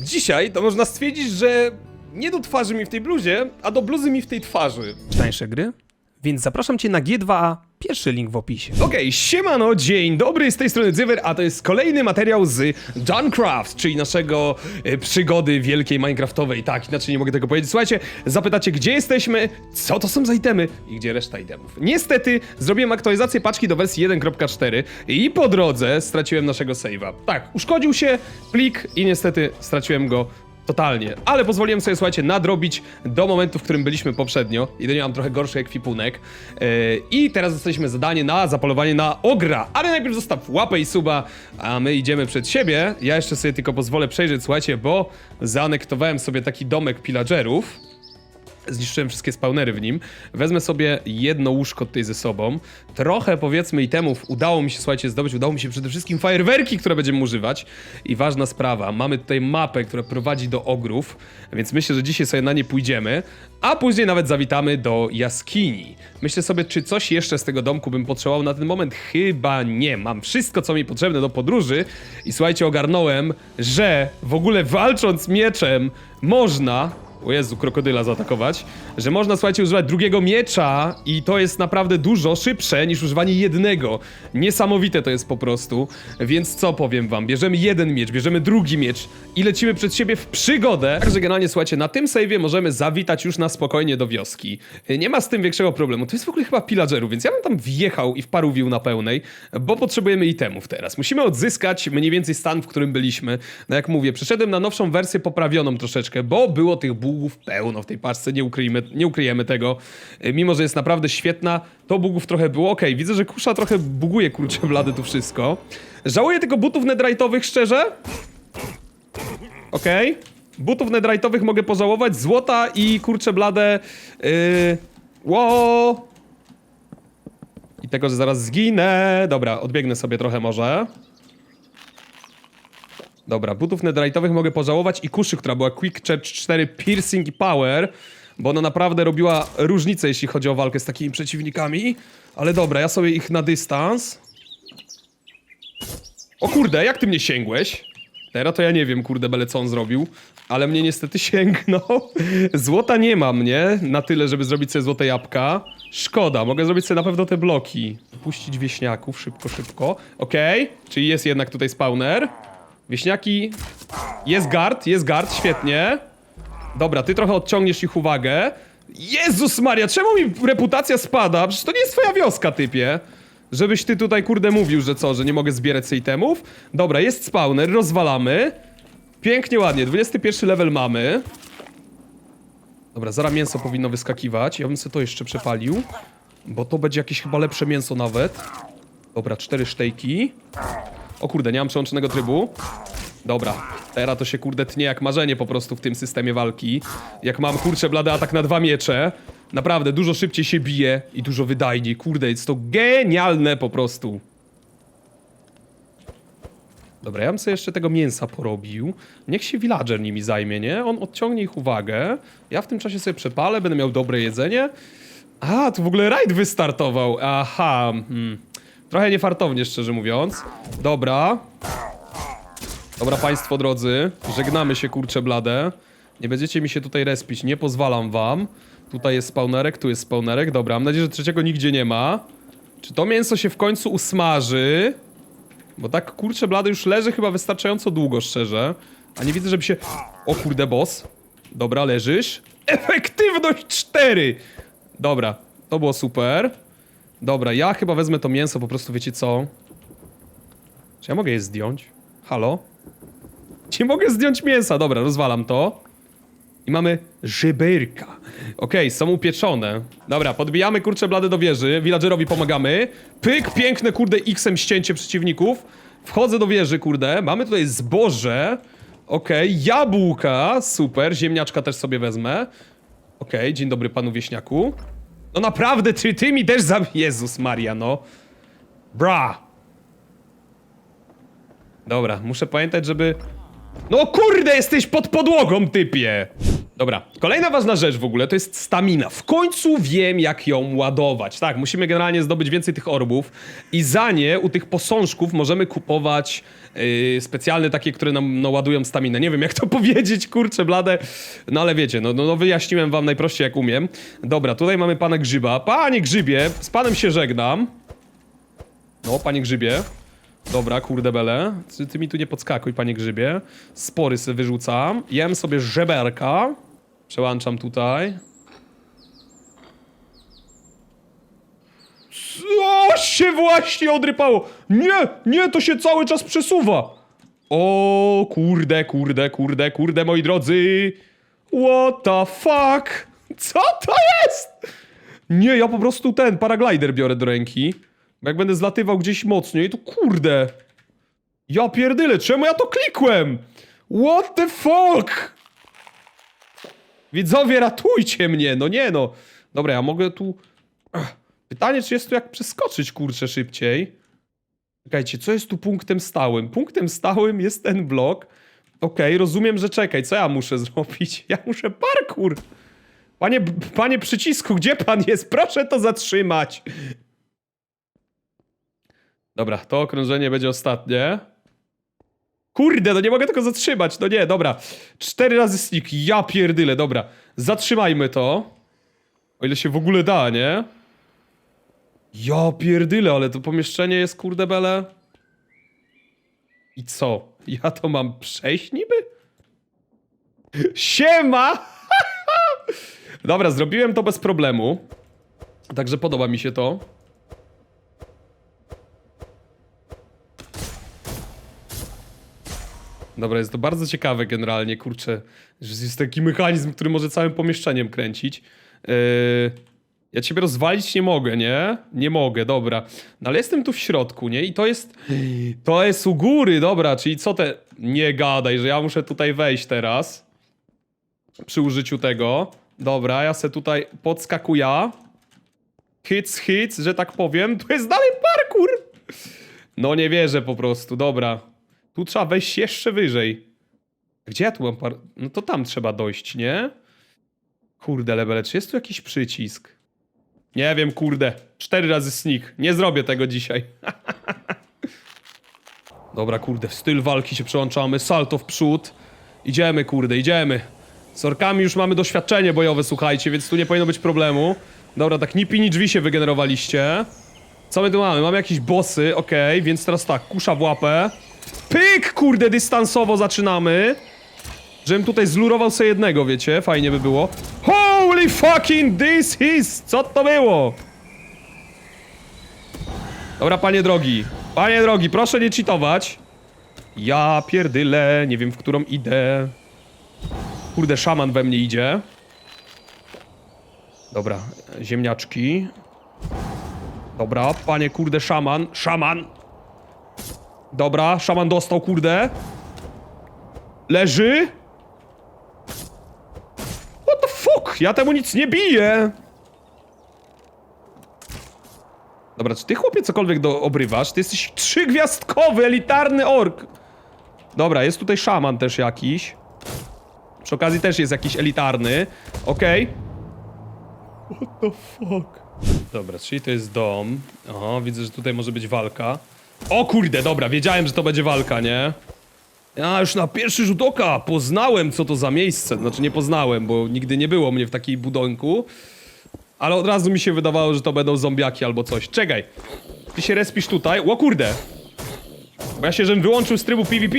Dzisiaj to można stwierdzić, że nie do twarzy mi w tej bluzie, a do bluzy mi w tej twarzy. Tańsze gry? Więc zapraszam cię na G2A, pierwszy link w opisie. Okej, siemano, dzień dobry, z tej strony Zywer, a to jest kolejny materiał z Juncraft, czyli naszego e, przygody wielkiej minecraftowej. Tak, inaczej nie mogę tego powiedzieć. Słuchajcie, zapytacie, gdzie jesteśmy, co to są za itemy i gdzie reszta itemów. Niestety, zrobiłem aktualizację paczki do wersji 1.4 i po drodze straciłem naszego save'a. Tak, uszkodził się plik i niestety straciłem go Totalnie. Ale pozwoliłem sobie, słuchajcie, nadrobić do momentu, w którym byliśmy poprzednio. Jedynie mam trochę gorszy ekwipunek. Yy, I teraz dostaliśmy zadanie na zapolowanie na ogra. Ale najpierw zostaw łapę i suba, a my idziemy przed siebie. Ja jeszcze sobie tylko pozwolę przejrzeć, słuchajcie, bo zaanektowałem sobie taki domek pillagerów. Zniszczyłem wszystkie spawnery w nim. Wezmę sobie jedno łóżko tutaj ze sobą. Trochę powiedzmy itemów udało mi się, słuchajcie, zdobyć. Udało mi się przede wszystkim fajerwerki, które będziemy używać. I ważna sprawa, mamy tutaj mapę, która prowadzi do ogrów, więc myślę, że dzisiaj sobie na nie pójdziemy. A później nawet zawitamy do jaskini. Myślę sobie, czy coś jeszcze z tego domku bym potrzebował na ten moment. Chyba nie. Mam wszystko, co mi potrzebne do podróży. I słuchajcie, ogarnąłem, że w ogóle walcząc mieczem można o Jezu, krokodyla zaatakować, że można, słuchajcie, używać drugiego miecza i to jest naprawdę dużo szybsze niż używanie jednego. Niesamowite to jest po prostu, więc co powiem wam, bierzemy jeden miecz, bierzemy drugi miecz i lecimy przed siebie w przygodę. Także generalnie, słuchajcie, na tym save'ie możemy zawitać już na spokojnie do wioski. Nie ma z tym większego problemu, to jest w ogóle chyba pillagerów, więc ja bym tam wjechał i wparowił na pełnej, bo potrzebujemy itemów teraz. Musimy odzyskać mniej więcej stan, w którym byliśmy. No jak mówię, przeszedłem na nowszą wersję poprawioną troszeczkę, bo było tych bugów pełno w tej paczce, nie ukryjemy, nie ukryjemy tego. E, Mimo, że jest naprawdę świetna, to bugów trochę było. Okej, widzę, że kusza trochę buguje, kurczę blady tu wszystko. Żałuję tylko butów netherite'owych, szczerze. Okej. Butów netherite'owych mogę pożałować, złota i kurczę blade... Yy... I tego, że zaraz zginę. Dobra, odbiegnę sobie trochę może. Dobra, butów netherite'owych mogę pożałować i kuszy, która była Quick Charge 4 Piercing i Power, bo ona naprawdę robiła różnicę, jeśli chodzi o walkę z takimi przeciwnikami. Ale dobra, ja sobie ich na dystans. O kurde, jak ty mnie sięgłeś? Teraz to ja nie wiem, kurde, bele co on zrobił, ale mnie niestety sięgnął. Złota nie mam, nie? Na tyle, żeby zrobić sobie złote jabłka. Szkoda, mogę zrobić sobie na pewno te bloki. Puścić wieśniaków, szybko, szybko. Okej, czyli jest jednak tutaj spawner. Wieśniaki. Jest guard, jest guard, świetnie. Dobra, ty trochę odciągniesz ich uwagę. Jezus Maria, czemu mi reputacja spada? Przecież to nie jest twoja wioska, typie. Żebyś ty tutaj, kurde, mówił, że co, że nie mogę zbierać sobie itemów. Dobra, jest spawner, rozwalamy. Pięknie, ładnie, 21 level mamy. Dobra, zaraz mięso powinno wyskakiwać. Ja bym sobie to jeszcze przepalił. Bo to będzie jakieś chyba lepsze mięso nawet. Dobra, cztery sztejki. O kurde, nie mam przełączonego trybu. Dobra, teraz to się kurde tnie jak marzenie po prostu w tym systemie walki. Jak mam kurczę blady atak na dwa miecze. Naprawdę, dużo szybciej się bije i dużo wydajniej. Kurde, jest to genialne po prostu. Dobra, ja bym sobie jeszcze tego mięsa porobił. Niech się villager nimi zajmie, nie? On odciągnie ich uwagę. Ja w tym czasie sobie przepalę, będę miał dobre jedzenie. A, tu w ogóle rajd wystartował. Aha, hmm. Trochę niefartownie, szczerze mówiąc. Dobra. Dobra, państwo drodzy. Żegnamy się, kurcze blade. Nie będziecie mi się tutaj respić, nie pozwalam wam. Tutaj jest spawnerek, tu jest spawnerek. Dobra, mam nadzieję, że trzeciego nigdzie nie ma. Czy to mięso się w końcu usmaży? Bo tak, kurcze blade już leży chyba wystarczająco długo, szczerze. A nie widzę, żeby się... O kurde, boss. Dobra, leżysz. Efektywność 4! Dobra, to było super. Dobra, ja chyba wezmę to mięso, po prostu wiecie co? Czy ja mogę je zdjąć? Halo? Nie mogę zdjąć mięsa, dobra, rozwalam to. I mamy żeberka. Okej, są upieczone. Dobra, podbijamy kurcze blady do wieży, villagerowi pomagamy. Pyk, piękne kurde X-em ścięcie przeciwników. Wchodzę do wieży, kurde. Mamy tutaj zboże. Okej, jabłka, super, ziemniaczka też sobie wezmę. Okej, dzień dobry panu wieśniaku. No naprawdę, czy ty mi też za... Jezus Maria, no. Bra. Dobra, muszę pamiętać, żeby... No kurde, jesteś pod podłogą, typie! Dobra, kolejna ważna rzecz w ogóle to jest stamina. W końcu wiem, jak ją ładować. Tak, musimy generalnie zdobyć więcej tych orbów i za nie u tych posążków możemy kupować yy, specjalne takie, które nam no, ładują staminę. Nie wiem, jak to powiedzieć, kurczę, blade. No ale wiecie, no, no, no wyjaśniłem wam najprościej, jak umiem. Dobra, tutaj mamy pana Grzyba. Panie Grzybie, z panem się żegnam. No, panie Grzybie. Dobra, kurde bele. Ty, ty mi tu nie podskakuj, panie Grzybie. Spory sobie wyrzucam. Jem sobie żeberka. Przełączam tutaj. Co się właśnie odrypało? Nie, nie, to się cały czas przesuwa. O, kurde, kurde, kurde, kurde, moi drodzy. What the fuck? Co to jest? Nie, ja po prostu ten paraglider biorę do ręki. Bo jak będę zlatywał gdzieś mocniej, to kurde. Ja pierdyle, czemu ja to klikłem? What the fuck? Widzowie, ratujcie mnie, no nie no. Dobra, ja mogę tu... Pytanie, czy jest tu jak przeskoczyć, kurczę, szybciej? Czekajcie, co jest tu punktem stałym? Punktem stałym jest ten blok. Okej, rozumiem, że czekaj, co ja muszę zrobić? Ja muszę parkour! Panie, panie przycisku, gdzie pan jest? Proszę to zatrzymać! Dobra, to okrążenie będzie ostatnie. Kurde, no nie mogę tego zatrzymać, no nie, dobra. Cztery razy sneak, ja pierdyle, dobra. Zatrzymajmy to. O ile się w ogóle da, nie? Ja pierdyle, ale to pomieszczenie jest kurde bele. I co? Ja to mam przejść niby? Siema! Dobra, zrobiłem to bez problemu. Także podoba mi się to. Dobra, jest to bardzo ciekawe generalnie, kurczę, że jest taki mechanizm, który może całym pomieszczeniem kręcić. Yy, ja ciebie rozwalić nie mogę, nie? Nie mogę, dobra. No ale jestem tu w środku, nie? I to jest... To jest u góry, dobra, czyli co te... Nie gadaj, że ja muszę tutaj wejść teraz. Przy użyciu tego. Dobra, ja se tutaj podskakuję. Hits, hits, że tak powiem. Tu jest dalej parkour! No nie wierzę po prostu, dobra. Tu trzeba wejść jeszcze wyżej. Gdzie ja tu mam par... No to tam trzeba dojść, nie? Kurde, lebele, czy jest tu jakiś przycisk? Nie wiem, kurde. Cztery razy sneak. Nie zrobię tego dzisiaj. Dobra, kurde, w styl walki się przełączamy. Salto w przód. Idziemy, kurde, idziemy. Z orkami już mamy doświadczenie bojowe, słuchajcie, więc tu nie powinno być problemu. Dobra, tak ni drzwi się wygenerowaliście. Co my tu mamy? Mamy jakieś bossy, okej, więc teraz tak, kusza w łapę. Pyk, kurde, dystansowo zaczynamy. Żebym tutaj zlurował sobie jednego, wiecie? Fajnie by było. Holy fucking this is! Co to było? Dobra, panie drogi. Panie drogi, proszę nie cheatować. Ja pierdyle, nie wiem w którą idę. Kurde, szaman we mnie idzie. Dobra, ziemniaczki. Dobra, panie kurde, szaman. Szaman! Dobra, szaman dostał, kurde. Leży. What the fuck? Ja temu nic nie biję. Dobra, czy ty chłopie cokolwiek do obrywasz? Ty jesteś trzygwiazdkowy, elitarny ork. Dobra, jest tutaj szaman też jakiś. Przy okazji też jest jakiś elitarny. Okej. What the fuck? Dobra, czyli to jest dom. Aha, widzę, że tutaj może być walka. O kurde, dobra, wiedziałem, że to będzie walka, nie? Ja już na pierwszy rzut oka poznałem, co to za miejsce. Znaczy nie poznałem, bo nigdy nie było mnie w takiej budynku. Ale od razu mi się wydawało, że to będą zombiaki albo coś. Czekaj. Ty się respisz tutaj. O kurde. Bo ja się, żebym wyłączył z trybu PvP.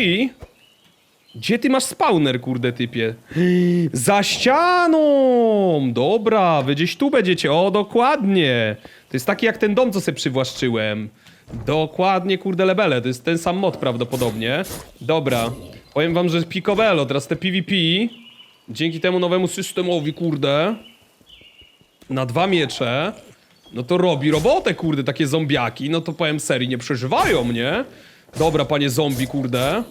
Gdzie ty masz spawner, kurde, typie? Za ścianą! Dobra, wy gdzieś tu będziecie. O, dokładnie. To jest taki jak ten dom, co sobie przywłaszczyłem. Dokładnie, kurde, lebele. To jest ten sam mod prawdopodobnie. Dobra. Powiem wam, że picobello, teraz te PvP, dzięki temu nowemu systemowi, kurde, na dwa miecze, no to robi robotę, kurde, takie zombiaki. No to powiem serii, nie przeżywają, nie? Dobra, panie zombie, kurde.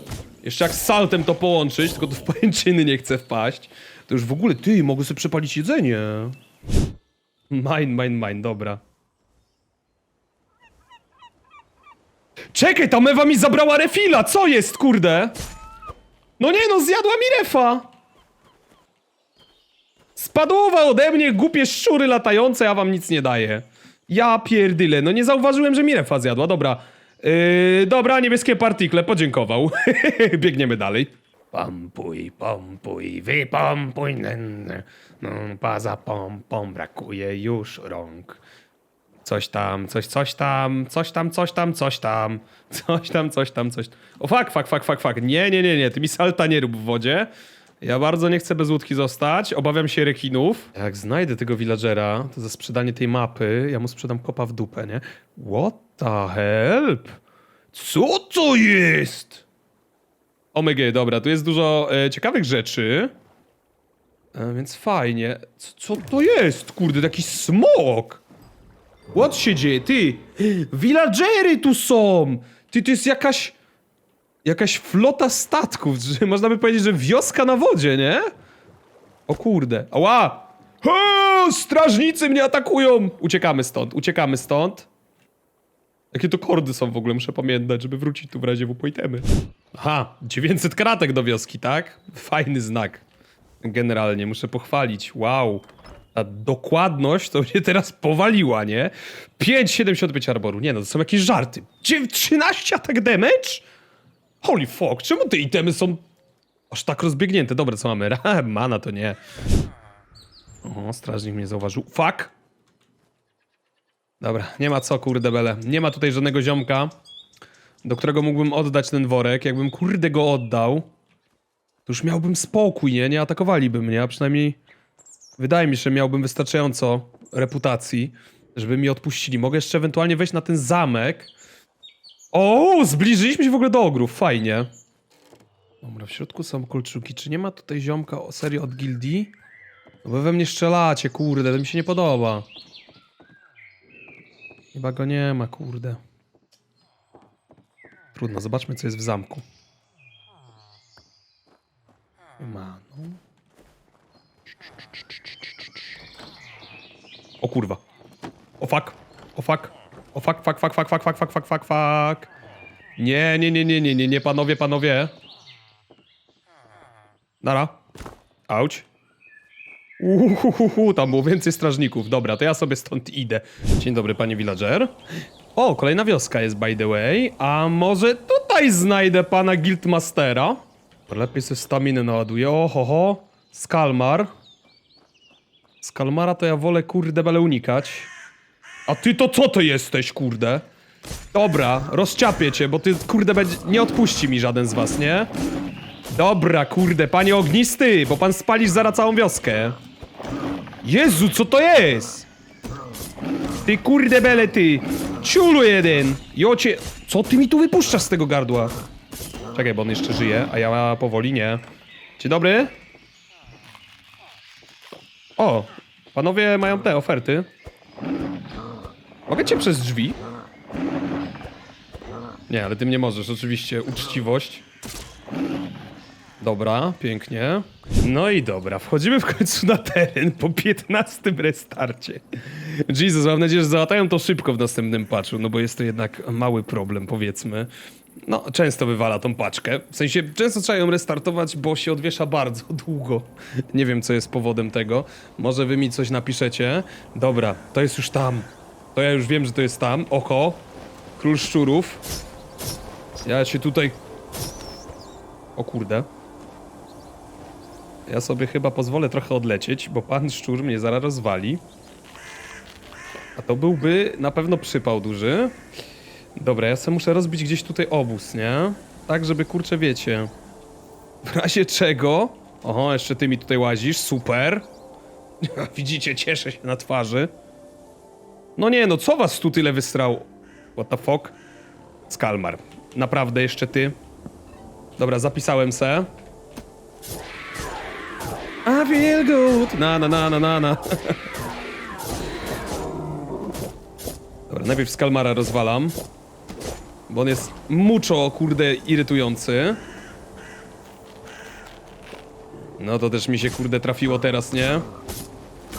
Jeszcze jak z saltem to połączyć, tylko to w pajęczyny nie chcę wpaść. To już w ogóle, ty, mogę sobie przepalić jedzenie. Mine, mine, mine, dobra. Czekaj, ta mewa mi zabrała refila, co jest, kurde? No nie no, zjadła mi refa! Spadłowa ode mnie, głupie szczury latające, ja wam nic nie daję. Ja pierdyle, no nie zauważyłem, że mi refa zjadła, dobra. Yy, dobra, niebieskie partikle, podziękował. Biegniemy dalej. Pompuj, pompuj, wypompuj, nen, no, paza pompą, brakuje już rąk. Coś tam, coś, coś tam, coś tam, coś tam, coś tam, coś tam, coś tam, coś. O fuck, fuck, fuck, fuck, fuck. Nie, nie, nie, nie, ty mi salta nie rób w wodzie. Ja bardzo nie chcę bez łódki zostać, obawiam się rekinów. Jak znajdę tego villagera, to za sprzedanie tej mapy, ja mu sprzedam kopa w dupę, nie? What the help? Co to jest? Omega, dobra, tu jest dużo e, ciekawych rzeczy. E, więc fajnie. Co, co to jest? Kurde, taki smok! What się dzieje? Ty! Villagery tu są! Ty, to jest jakaś... Jakaś flota statków. Można by powiedzieć, że wioska na wodzie, nie? O kurde. Ała! Strażnicy mnie atakują! Uciekamy stąd, uciekamy stąd. Jakie to kordy są w ogóle, muszę pamiętać, żeby wrócić tu w razie w upojtemy. Aha, 900 kratek do wioski, tak? Fajny znak. Generalnie, muszę pochwalić. Wow. Ta dokładność to mnie teraz powaliła, nie? 5,75 arboru. Nie no, to są jakieś żarty. Dziew- 13 atak damage? Holy fuck, czemu te itemy są aż tak rozbiegnięte? Dobra, co mamy? Mana to nie. O, strażnik mnie zauważył. Fuck! Dobra, nie ma co, kurde bele. Nie ma tutaj żadnego ziomka, do którego mógłbym oddać ten worek. Jakbym kurde go oddał, to już miałbym spokój, nie? Nie atakowaliby mnie, a przynajmniej wydaje mi się, że miałbym wystarczająco reputacji, żeby mi odpuścili. Mogę jeszcze ewentualnie wejść na ten zamek. O, zbliżyliśmy się w ogóle do ogrów, fajnie. Dobra, w środku są kolczuki. Czy nie ma tutaj ziomka o serii od gildii? No Bo we mnie strzelacie, kurde, to mi się nie podoba. Chyba go nie ma, kurde. Trudno, zobaczmy co jest w zamku. Nie ma, no. O kurwa. O fuck. O fuck. O fuck, fuck, fuck, fuck, fuck, fuck, fuck, fuck, fuck, fuck. Nie, nie, nie, nie, nie, nie, nie, panowie, panowie. Nara. Auć. Uhuhuhu, tam było więcej strażników. Dobra, to ja sobie stąd idę. Dzień dobry, panie villager. O, kolejna wioska jest, by the way. A może tutaj znajdę pana guildmastera? Lepiej sobie staminę naładuję. O, ho, Skalmar. Skalmara to ja wolę, kurde, bele unikać. A ty to co to jesteś, kurde? Dobra, rozciapię cię, bo ty, kurde, będzie... nie odpuści mi żaden z was, nie? Dobra, kurde, panie ognisty, bo pan spalisz zaraz całą wioskę. Jezu, co to jest? Ty kurde bele, ty. Ciulu jeden. Jocie, co ty mi tu wypuszczasz z tego gardła? Czekaj, bo on jeszcze żyje, a ja powoli nie. Dzień dobry. O, panowie mają te oferty. Mogę cię przez drzwi? Nie, ale ty nie możesz, oczywiście. Uczciwość. Dobra, pięknie. No i dobra, wchodzimy w końcu na teren po 15 restarcie. Jesus, mam nadzieję, że załatają to szybko w następnym patchu, no bo jest to jednak mały problem, powiedzmy. No, często wywala tą paczkę. W sensie, często trzeba ją restartować, bo się odwiesza bardzo długo. Nie wiem, co jest powodem tego. Może wy mi coś napiszecie. Dobra, to jest już tam. To ja już wiem, że to jest tam. Oko. Król szczurów. Ja się tutaj... O kurde. Ja sobie chyba pozwolę trochę odlecieć, bo pan szczur mnie zaraz rozwali. A to byłby na pewno przypał duży. Dobra, ja sobie muszę rozbić gdzieś tutaj obóz, nie? Tak, żeby kurczę wiecie. W razie czego... Oho, jeszcze ty mi tutaj łazisz, super. Widzicie, cieszę się na twarzy. No nie, no co was tu tyle wystrał? What the fuck? Skalmar. Naprawdę jeszcze ty? Dobra, zapisałem se. I feel good. Na, na, na, na, na, na. Dobra, najpierw Skalmara rozwalam. Bo on jest muczo, kurde, irytujący. No to też mi się, kurde, trafiło teraz, nie?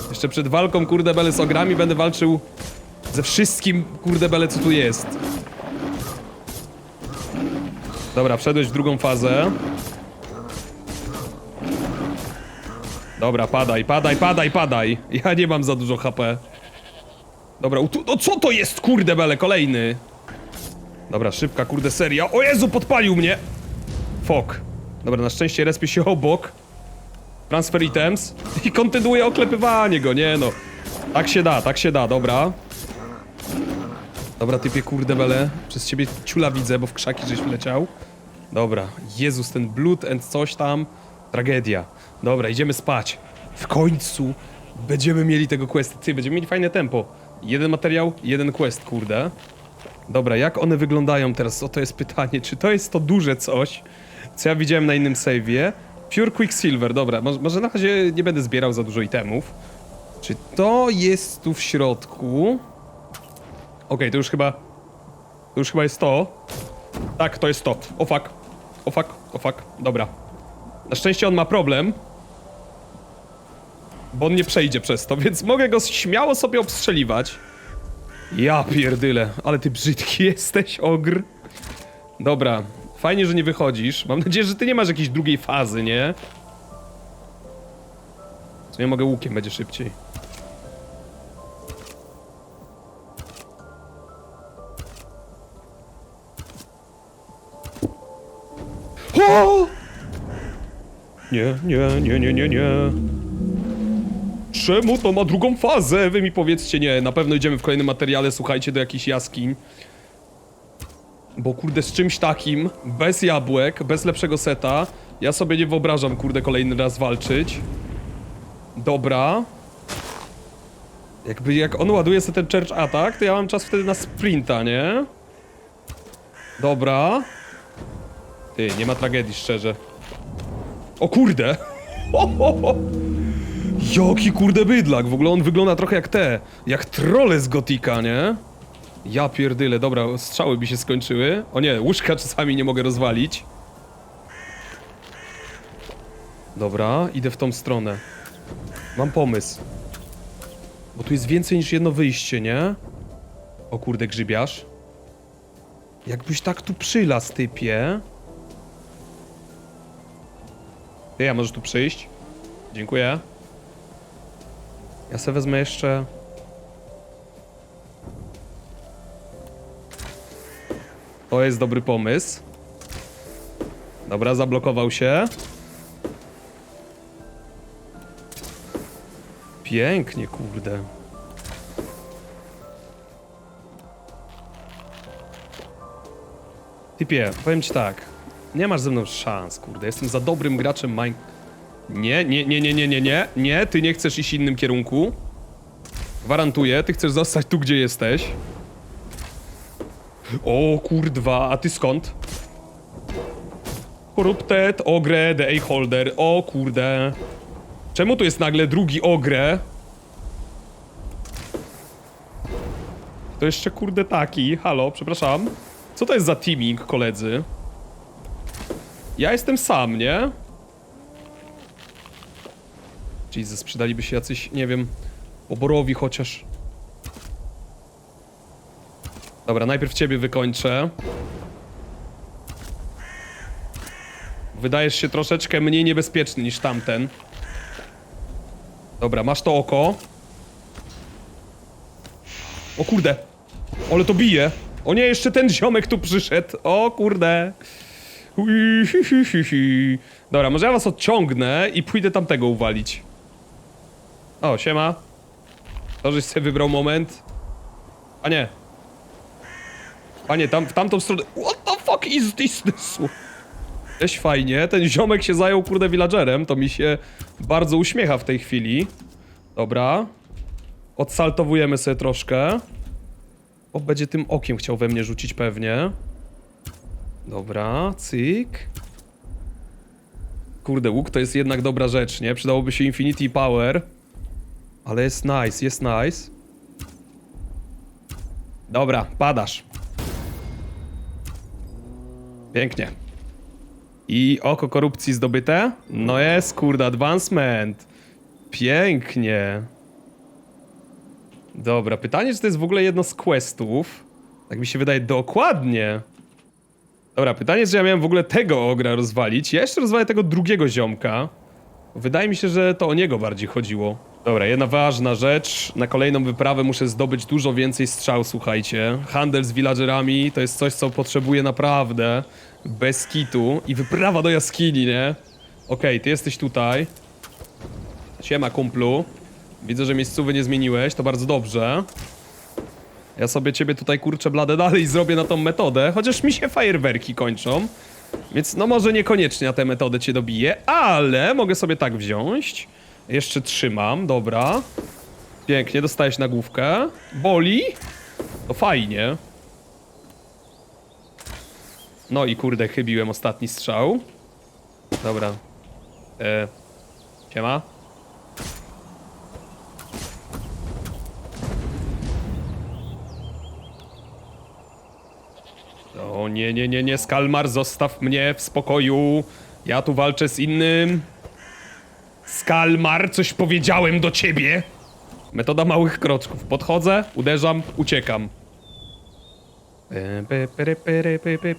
Jeszcze przed walką, kurde, bele z ogrami będę walczył ze wszystkim, kurde, bele, co tu jest. Dobra, wszedłeś w drugą fazę. Dobra, padaj, padaj, padaj, padaj. Ja nie mam za dużo HP. Dobra, no co to jest, kurde bele, kolejny. Dobra, szybka, kurde, seria. O Jezu, podpalił mnie! Fok. Dobra, na szczęście respię się obok. Transfer items. I kontynuuję oklepywanie go, nie no. Tak się da, tak się da, dobra. Dobra, typie, kurde bele. Przez ciebie ciula widzę, bo w krzaki żeś wleciał. Dobra, Jezus, ten blood and coś tam. Tragedia. Dobra, idziemy spać. W końcu będziemy mieli tego quest. Ty, będziemy mieli fajne tempo. Jeden materiał, jeden quest, kurde. Dobra, jak one wyglądają teraz? O, to jest pytanie. Czy to jest to duże coś, co ja widziałem na innym save'ie? Pure Quicksilver, dobra. Może, może na razie nie będę zbierał za dużo itemów. Czy to jest tu w środku? Okej, to już chyba... To już chyba jest to. Tak, to jest to. O fuck. O fuck, o fuck. Dobra. Na szczęście on ma problem. Bo on nie przejdzie przez to, więc mogę go śmiało sobie obstrzeliwać. Ja pierdyle, ale ty brzydki jesteś, ogr. Dobra, fajnie, że nie wychodzisz. Mam nadzieję, że ty nie masz jakiejś drugiej fazy, nie? Co nie mogę łukiem, będzie szybciej. O! Nie, nie, nie, nie, nie, nie. Czemu to ma drugą fazę? Wy mi powiedzcie, nie, na pewno idziemy w kolejnym materiale, słuchajcie, do jakichś jaskiń. Bo kurde, z czymś takim, bez jabłek, bez lepszego seta, ja sobie nie wyobrażam, kurde, kolejny raz walczyć. Dobra. Jakby, jak on ładuje sobie ten Church Attack, to ja mam czas wtedy na sprinta, nie? Dobra. Ty, nie ma tragedii, szczerze. O kurde! Ho, ho, ho. Jaki kurde bydlak, w ogóle on wygląda trochę jak te, jak trole z Gotika, nie? Ja pierdyle, dobra, strzały by się skończyły. O nie, łóżka czasami nie mogę rozwalić. Dobra, idę w tą stronę. Mam pomysł. Bo tu jest więcej niż jedno wyjście, nie? O kurde, grzybiarz. Jakbyś tak tu przylas, typie. Ty, ja możesz tu przyjść? Dziękuję. Ja sobie wezmę jeszcze... To jest dobry pomysł. Dobra, zablokował się. Pięknie, kurde. Typie, powiem ci tak. Nie masz ze mną szans, kurde. Jestem za dobrym graczem Mine... Nie, nie, nie, nie, nie, nie, nie. Nie, ty nie chcesz iść innym kierunku. Gwarantuję, ty chcesz zostać tu, gdzie jesteś. O kurdwa, a ty skąd? Corrupted, Ogre, The A-Holder. O kurde. Czemu tu jest nagle drugi Ogre? To jeszcze kurde taki. Halo, przepraszam. Co to jest za teaming, koledzy? Ja jestem sam, nie? Jesus, przydaliby się jacyś, nie wiem, oborowi chociaż. Dobra, najpierw ciebie wykończę. Wydajesz się troszeczkę mniej niebezpieczny niż tamten. Dobra, masz to oko. O kurde. Ale to bije. O nie, jeszcze ten ziomek tu przyszedł. O kurde. Hi, hi, hi, hi. Dobra, może ja was odciągnę i pójdę tamtego uwalić. O, siema. To, żeś sobie wybrał moment. A nie. Panie, tam, w tamtą stronę. What the fuck is this? Cześć, fajnie. Ten ziomek się zajął, kurde, villagerem. To mi się bardzo uśmiecha w tej chwili. Dobra. Odsaltowujemy sobie troszkę. O, będzie tym okiem chciał we mnie rzucić pewnie. Dobra, cyk. Kurde, łuk to jest jednak dobra rzecz, nie? Przydałoby się Infinity Power. Ale jest nice, jest nice. Dobra, padasz. Pięknie. I oko korupcji zdobyte? No jest, kurde, advancement. Pięknie. Dobra, pytanie, czy to jest w ogóle jedno z questów? Tak mi się wydaje dokładnie. Dobra, pytanie czy ja miałem w ogóle tego ogra rozwalić. Ja jeszcze rozwalę tego drugiego ziomka. Wydaje mi się, że to o niego bardziej chodziło. Dobra, jedna ważna rzecz. Na kolejną wyprawę muszę zdobyć dużo więcej strzał, słuchajcie. Handel z villagerami to jest coś, co potrzebuję naprawdę. Bez kitu. I wyprawa do jaskini, nie? Okej, ty jesteś tutaj. Siema, kumplu. Widzę, że miejscówy nie zmieniłeś, to bardzo dobrze. Ja sobie ciebie tutaj kurczę bladę dalej zrobię na tą metodę, chociaż mi się fajerwerki kończą. Więc no może niekoniecznie na tę metodę cię dobiję, ale mogę sobie tak wziąć. Jeszcze trzymam, dobra. Pięknie, dostajesz na główkę. Boli? To fajnie. No i kurde, chybiłem ostatni strzał. Dobra. E, siema. O nie, nie, nie, nie, Skalmar, zostaw mnie w spokoju. Ja tu walczę z innym. Skalmar, coś powiedziałem do ciebie. Metoda małych kroczków. Podchodzę, uderzam, uciekam.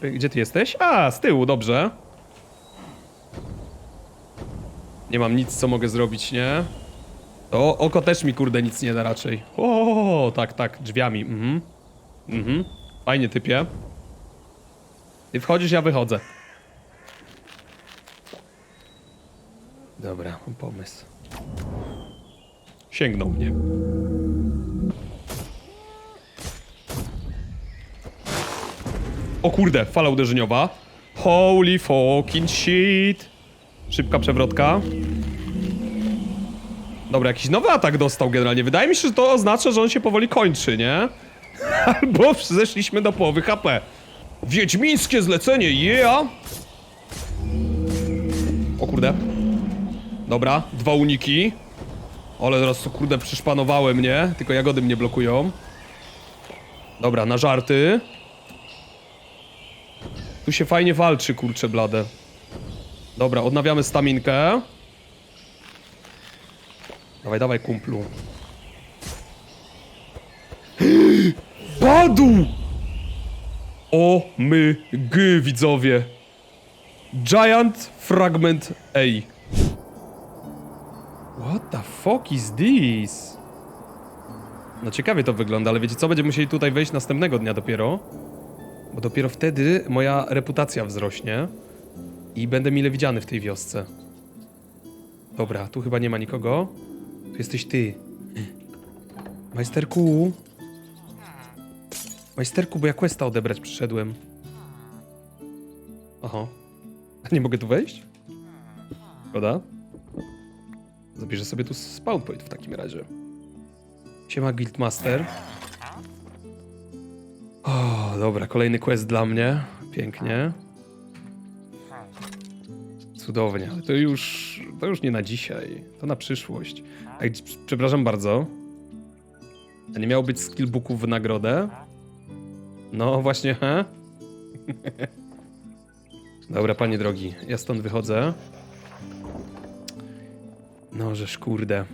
Pe. Gdzie ty jesteś? A, z tyłu, dobrze. Nie mam nic, co mogę zrobić, nie? To oko też mi, kurde, nic nie da raczej. O, tak, tak, drzwiami, mhm. Mhm. Fajnie, typie. Ty wchodzisz, ja wychodzę. Dobra, pomysł. Sięgnął mnie. O kurde, fala uderzeniowa. Holy fucking shit. Szybka przewrotka. Dobra, jakiś nowy atak dostał generalnie. Wydaje mi się, że to oznacza, że on się powoli kończy, nie? Albo zeszliśmy do połowy HP. Wiedźmińskie zlecenie, yeah! O kurde. Dobra, dwa uniki. Ale teraz to kurde przyszpanowały mnie, tylko jagody mnie blokują. Dobra, na żarty. Tu się fajnie walczy, kurcze blade. Dobra, odnawiamy staminkę. Dawaj, dawaj, kumplu. Padł! O my g widzowie. Giant Fragment A. The fuck is this? No ciekawie to wygląda, ale wiecie co? Będziemy musieli tutaj wejść następnego dnia dopiero. Bo dopiero wtedy moja reputacja wzrośnie. I będę mile widziany w tej wiosce. Dobra, tu chyba nie ma nikogo. Tu jesteś ty. Majsterku. Majsterku, bo ja questa odebrać przyszedłem. Aha. A nie mogę tu wejść? Szkoda. Zabierzę sobie tu spawn point w takim razie. Siema Guildmaster. O, dobra, kolejny quest dla mnie. Pięknie. Cudownie, ale to już, to już nie na dzisiaj, to na przyszłość. Ej, przepraszam bardzo. A nie miało być skillbooków w nagrodę? No właśnie, he? Dobra, panie drogi, ja stąd wychodzę. No, żeż kurde.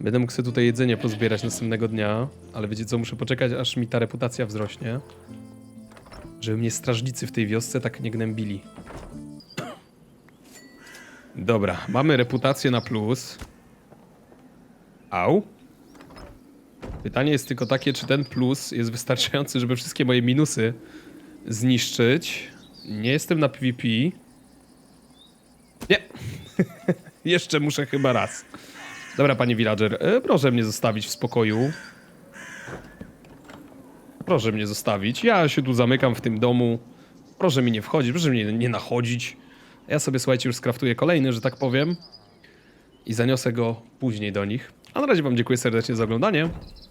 Będę mógł sobie tutaj jedzenie pozbierać następnego dnia, ale wiecie co, muszę poczekać, aż mi ta reputacja wzrośnie. Żeby mnie strażnicy w tej wiosce tak nie gnębili. Dobra, mamy reputację na plus. Au. Pytanie jest tylko takie, czy ten plus jest wystarczający, żeby wszystkie moje minusy zniszczyć. Nie jestem na PvP. Nie. Jeszcze muszę chyba raz. Dobra, panie villager, e, proszę mnie zostawić w spokoju. Proszę mnie zostawić. Ja się tu zamykam w tym domu. Proszę mi nie wchodzić, proszę mnie nie nachodzić. Ja sobie, słuchajcie, już skraftuję kolejny, że tak powiem. I zaniosę go później do nich. A na razie wam dziękuję serdecznie za oglądanie.